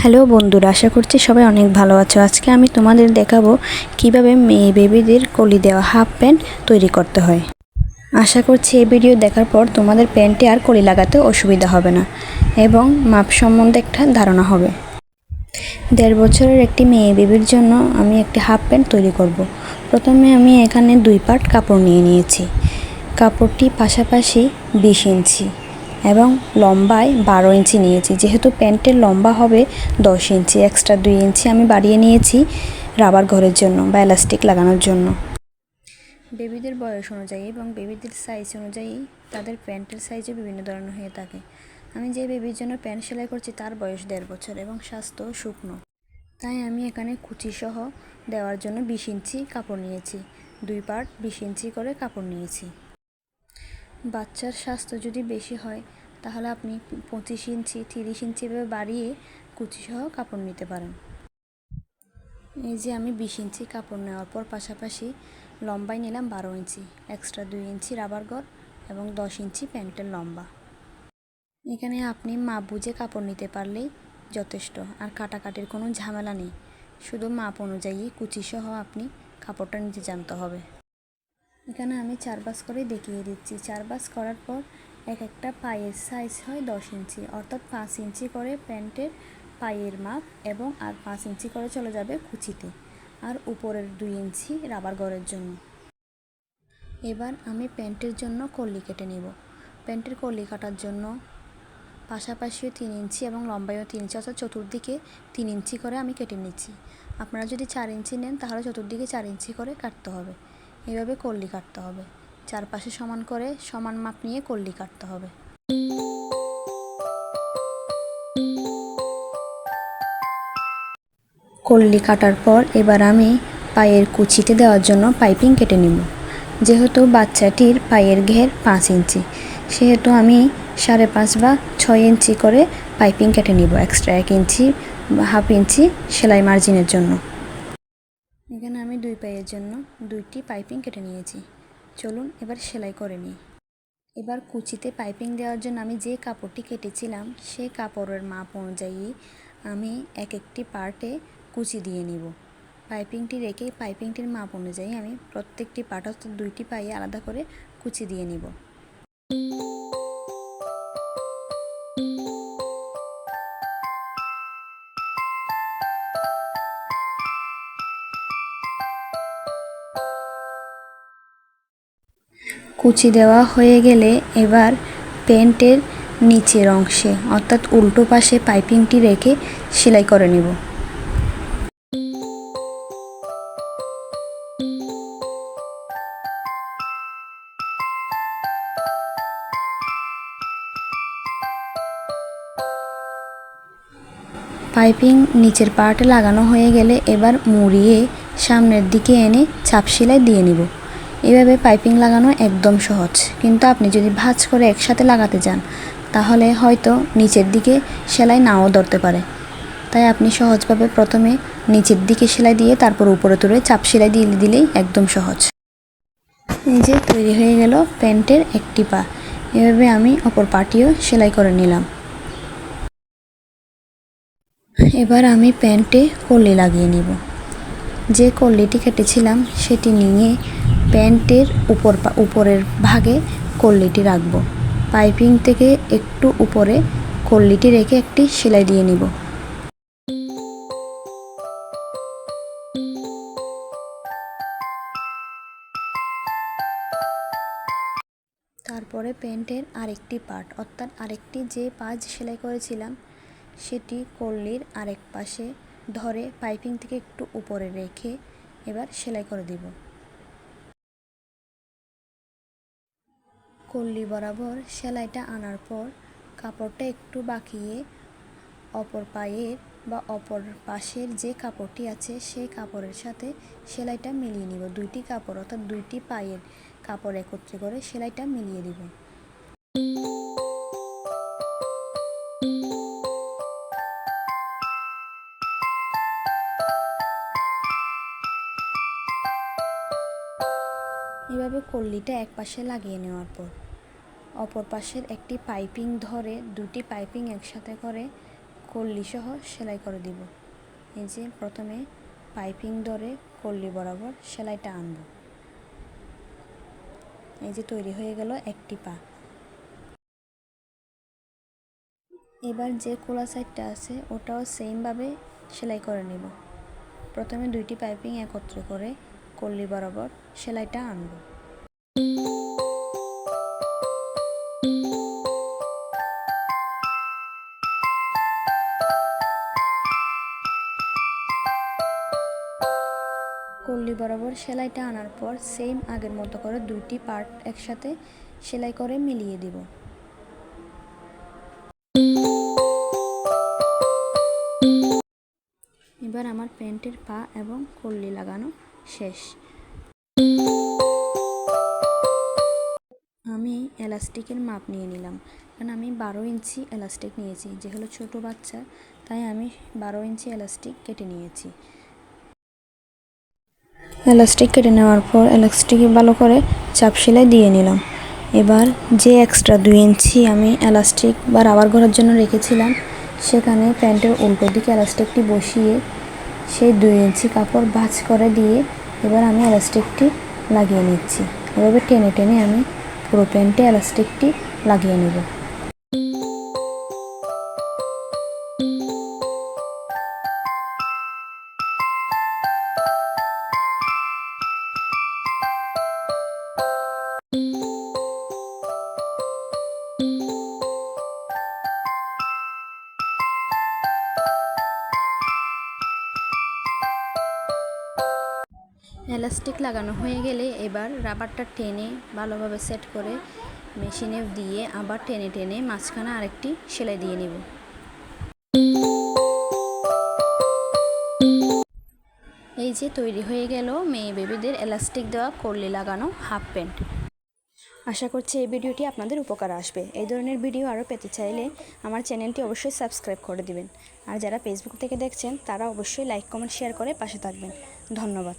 Hello বন্ধুরা, আশা করছি সবাই অনেক ভালো আছো। আজকে আমি তোমাদের দেখাবো কীভাবে মেয়ে বেবিদের কলি দেওয়া হাফ প্যান্ট তৈরি করতে হয়। আশা করছি এই ভিডিও দেখার পর তোমাদের প্যান্টে আর কলি লাগাতে অসুবিধা হবে না এবং মাপ সম্বন্ধে একটা ধারণা হবে। দেড় বছরের একটি মেয়ে বেবির জন্য আমি একটি হাফ প্যান্ট তৈরি করব। প্রথমে আমি এখানে দুই পার্ট কাপড় নিয়ে নিয়েছি। কাপড়টি পাশাপাশি বিশ ইঞ্চি। এবং লম্বায় বারো ইঞ্চি নিয়েছি। যেহেতু প্যান্টের লম্বা হবে, দশ ইঞ্চি এক্সট্রা দুই ইঞ্চি আমি বাড়িয়ে নিয়েছি রাবার ঘরের জন্য বা এলাস্টিক লাগানোর জন্য। বেবিদের বয়স অনুযায়ী এবং বেবিদের সাইজ অনুযায়ী তাদের প্যান্টের সাইজও বিভিন্ন ধরনের হয়ে থাকে। আমি যে বেবির জন্য প্যান্ট সেলাই করছি তার বয়স দেড় বছর এবং স্বাস্থ্য শুকনো। তাই আমি এখানে কুচি সহ দেওয়ার জন্য বিশ ইঞ্চি কাপড় নিয়েছি। দুই পার্ট বিশ ইঞ্চি করে কাপড় নিয়েছি। বাচ্চার স্বাস্থ্য যদি বেশি হয়, তাহলে আপনি পঁচিশ ইঞ্চি, তিরিশ ইঞ্চি এভাবে বাড়িয়ে কুচি সহ কাপড় নিতে পারেন। এই যে আমি বিশ ইঞ্চি কাপড় নেওয়ার পর পাশাপাশি লম্বায় নিলাম বারো ইঞ্চি এক্সট্রা দুই ইঞ্চি রাবার গর এবং দশ ইঞ্চি প্যান্টের লম্বা। এখানে আপনি মাপ বুঝে কাপড় নিতে পারলেই যথেষ্ট, আর কাটাকাটির কোনো ঝামেলা নেই। শুধু মাপ অনুযায়ী কুচি সহ আপনি কাপড়টা নিতে জানতে হবে। এখানে আমি চার বাস করে দেখিয়ে দিচ্ছি। চার বাস করার পর এক একটা পায়ের সাইজ হয় দশ ইঞ্চি, অর্থাৎ পাঁচ ইঞ্চি করে প্যান্টের পায়ের মাপ এবং আর পাঁচ ইঞ্চি করে চলে যাবে কুচিতে আর উপরের দুই ইঞ্চি রাবার গড়ের জন্য। এবার আমি প্যান্টের জন্য কল্লি কেটে নেব। প্যান্টের কল্লি কাটার জন্য পাশাপাশিও তিন ইঞ্চি এবং লম্বায়ও তিন ইঞ্চি, অর্থাৎ চতুর্দিকে তিন ইঞ্চি করে আমি কেটে নিচ্ছি। আপনারা যদি চার ইঞ্চি নেন, তাহলে চতুর্দিকে চার ইঞ্চি করে কাটতে হবে। এভাবে কল্লি কাটতে হবে। চারপাশে সমান করে সমান মাপ নিয়ে কল্লি কাটতে হবে। কল্লি কাটার পর এবার আমি পায়ের কুচিতে দেওয়ার জন্য পাইপিং কেটে নেব। যেহেতু বাচ্চাটির পায়ের ঘের পাঁচ ইঞ্চি, সেহেতু আমি সাড়ে পাঁচ বা ছয় ইঞ্চি করে পাইপিং কেটে নিব। এক্সট্রা এক ইঞ্চি হাফ ইঞ্চি সেলাই মার্জিনের জন্য। এখানে আমি দুই পায়ের জন্য দুইটি পাইপিং কেটে নিয়েছি। চলুন এবার সেলাই করে নিই। এবার কুচিতে পাইপিং দেওয়ার জন্য আমি যে কাপড়টি কেটেছিলাম সেই কাপড়ের মাপ অনুযায়ী আমি এক একটি পার্টে কুচি দিয়ে নিব। পাইপিংটি রেখে পাইপিংটির মাপ অনুযায়ী আমি প্রত্যেকটি পার্ট অর্থাৎ দুইটি পায়ে আলাদা করে কুচি দিয়ে নিব। কুচি দেওয়া হয়ে গেলে এবার প্যান্টের নিচের অংশে, অর্থাৎ উল্টো পাশে পাইপিংটি রেখে সেলাই করে নেব। পাইপিং নিচের পার্টে লাগানো হয়ে গেলে এবার মুড়িয়ে সামনের দিকে এনে চাপ সেলাই দিয়ে নিব। এভাবে পাইপিং লাগানো একদম সহজ। কিন্তু আপনি যদি ভাঁজ করে একসাথে লাগাতে যান, তাহলে হয়তো নিচের দিকে সেলাই নাও ধরতে পারে। তাই আপনি সহজভাবে প্রথমে নিচের দিকে সেলাই দিয়ে তারপর উপরে তুলে চাপ সেলাই দিয়ে দিলেই একদম সহজ। যে তৈরি হয়ে গেল প্যান্টের একটি পা। এভাবে আমি অপর পাটিও সেলাই করে নিলাম। এবার আমি প্যান্টে কলি লাগিয়ে নিব। যে কল্লিটি কেটেছিলাম, সেটি নিয়ে প্যান্টের উপর উপরের ভাগে কল্লিটি রাখব। পাইপিং থেকে একটু উপরে কল্লিটি রেখে একটি সেলাই দিয়ে নিব। তারপরে প্যান্টের আরেকটি পার্ট, অর্থাৎ আরেকটি যে পাঁচ সেলাই করেছিলাম, সেটি কল্লির আরেক পাশে ধরে পাইপিং থেকে একটু উপরে রেখে এবার সেলাই করে দিব। কল্লি বরাবর সেলাইটা আনার পর কাপড়টা একটু বাঁকিয়ে অপর পায়ের বা অপর পাশের যে কাপড়টি আছে সেই কাপড়ের সাথে সেলাইটা মিলিয়ে নিব। দুইটি কাপড় অর্থাৎ দুইটি পায়ের কাপড় একত্রে করে সেলাইটা মিলিয়ে দিব। এভাবে কল্লিটা এক পাশে লাগিয়ে নেওয়ার পর, অপর পাশের একটি পাইপিং ধরে দুটি পাইপিং একসাথে করে কল্লি সহ সেলাই করে দিব। এই যে প্রথমে পাইপিং ধরে কল্লি বরাবর সেলাইটা আনব। এই যে তৈরি হয়ে গেল একটি পা। এবার যে কোলা সাইডটা আছে, ওটাও সেমভাবে সেলাই করে নেব। প্রথমে দুইটি পাইপিং একত্র করে কল্লি বরাবর, সেলাইটা আনব। কল্লি বরাবর সেলাইটা আনার পর সেম আগের মতো করে দুইটি পার্ট একসাথে সেলাই করে মিলিয়ে দিব। এবার আমার প্যান্টের পা এবং কল্লি লাগানো শেষ। আমি এলাস্টিকের মাপ নিয়ে নিলাম, কারণ আমি বারো ইঞ্চি এলাস্টিক নিয়েছি যে হলো ছোটো বাচ্চা, তাই আমি বারো ইঞ্চি এলাস্টিক কেটে নিয়েছি। এলাস্টিক কেটে নেওয়ার পর এলাস্টিকে ভালো করে চাপ সেলাই দিয়ে নিলাম। এবার যে এক্সট্রা দুই ইঞ্চি আমি এলাস্টিক বা রাবার ঘোরার জন্য রেখেছিলাম, সেখানে প্যান্টের উল্টো দিকে এলাস্টিকটি বসিয়ে সেই দুই ইঞ্চি কাপড় ভাঁজ করে দিয়ে এবার আমি এলাস্টিকটি লাগিয়ে নিচ্ছি। এভাবে টেনে টেনে আমি পুরো প্যান্টে এলাস্টিকটি লাগিয়ে নেব। এলাস্টিক লাগানো হয়ে গেলে এবার রাবারটা টেনে ভালোভাবে সেট করে মেশিনে দিয়ে আবার টেনে টেনে মাঝখানে আরেকটি সেলাই দিয়ে নেব। এই যে তৈরি হয়ে গেল মেয়ে বেবিদের এলাস্টিক দেওয়া করলে লাগানো হাফ প্যান্ট। আশা করছি এই ভিডিওটি আপনাদের উপকার আসবে। এই ধরনের ভিডিও আরও পেতে চাইলে আমার চ্যানেলটি অবশ্যই সাবস্ক্রাইব করে দিবেন। আর যারা ফেসবুক থেকে দেখছেন, তারা অবশ্যই লাইক, কমেন্ট, শেয়ার করে পাশে থাকবেন। ধন্যবাদ।